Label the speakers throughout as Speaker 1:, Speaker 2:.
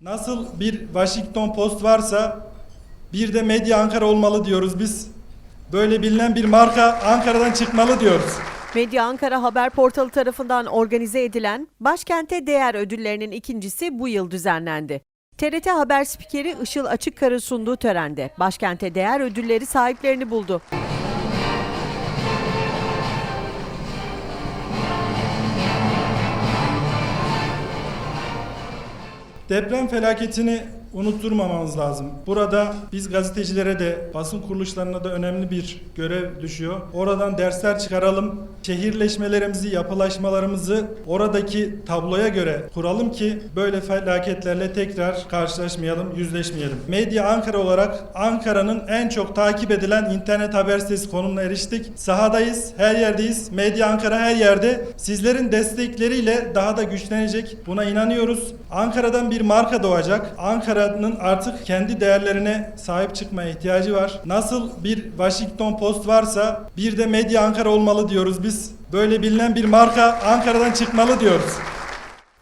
Speaker 1: Nasıl bir Washington Post varsa bir de Medya Ankara olmalı diyoruz biz. Böyle bilinen bir marka Ankara'dan çıkmalı diyoruz.
Speaker 2: Medya Ankara Haber Portalı tarafından organize edilen Başkente Değer Ödülleri'nin ikincisi bu yıl düzenlendi. TRT Haber spikeri Işıl Açıkkar'ın sunduğu törende Başkente Değer Ödülleri sahiplerini buldu.
Speaker 1: Deprem felaketini unutturmamamız lazım. Burada biz gazetecilere de basın kuruluşlarına da önemli bir görev düşüyor. Oradan dersler çıkaralım. Şehirleşmelerimizi, yapılaşmalarımızı oradaki tabloya göre kuralım ki böyle felaketlerle tekrar karşılaşmayalım, yüzleşmeyelim. Medya Ankara olarak Ankara'nın en çok takip edilen internet haber sitesi konumuna eriştik. Sahadayız, her yerdeyiz. Medya Ankara her yerde. Sizlerin destekleriyle daha da güçlenecek. Buna inanıyoruz. Ankara'dan bir marka doğacak. Ankara'nın artık kendi değerlerine sahip çıkmaya ihtiyacı var. Nasıl bir Washington Post varsa bir de Medya Ankara olmalı diyoruz biz. Böyle bilinen bir marka Ankara'dan çıkmalı diyoruz.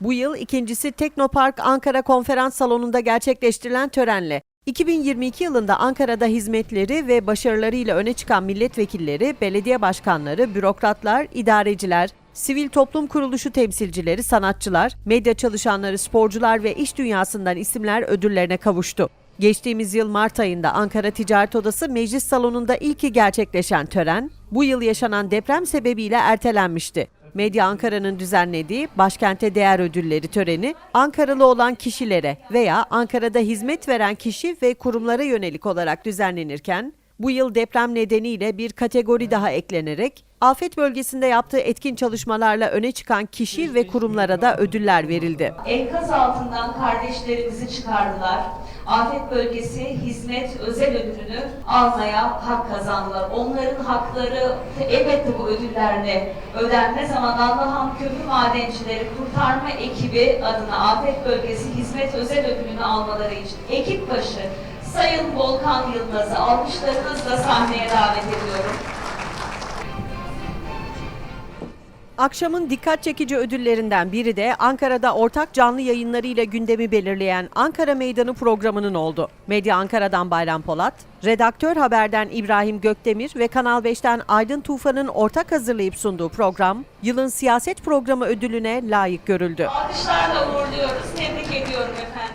Speaker 2: Bu yıl ikincisi Teknopark Ankara Konferans Salonu'nda gerçekleştirilen törenle 2022 yılında Ankara'da hizmetleri ve başarılarıyla öne çıkan milletvekilleri, belediye başkanları, bürokratlar, idareciler, sivil toplum kuruluşu temsilcileri, sanatçılar, medya çalışanları, sporcular ve iş dünyasından isimler ödüllerine kavuştu. Geçtiğimiz yıl Mart ayında Ankara Ticaret Odası Meclis Salonu'nda ilki gerçekleşen tören, bu yıl yaşanan deprem sebebiyle ertelenmişti. Medya Ankara'nın düzenlediği Başkente Değer Ödülleri töreni Ankaralı olan kişilere veya Ankara'da hizmet veren kişi ve kurumlara yönelik olarak düzenlenirken bu yıl deprem nedeniyle bir kategori daha eklenerek afet bölgesinde yaptığı etkin çalışmalarla öne çıkan kişi ve kurumlara da ödüller verildi.
Speaker 3: Enkaz altından kardeşlerimizi çıkardılar. Afet bölgesi hizmet özel ödülünü almaya hak kazandılar. Onların hakları elbette bu ödüllerle ödenmez ama Nallıhan Kömür Madencileri Kurtarma Ekibi adına afet bölgesi hizmet özel ödülünü almaları için ekip başı Sayın Volkan Yılmaz'ı alkışlarınızla sahneye davet ediyorum.
Speaker 2: Akşamın dikkat çekici ödüllerinden biri de Ankara'da ortak canlı yayınlarıyla gündemi belirleyen Ankara Meydanı programının oldu. Medya Ankara'dan Bayram Polat, Redaktör Haber'den İbrahim Gökdemir ve Kanal 5'ten Aydın Tufan'ın ortak hazırlayıp sunduğu program, yılın siyaset programı ödülüne layık görüldü.
Speaker 3: Alkışlarla uğurluyoruz. Tebrik ediyorum efendim.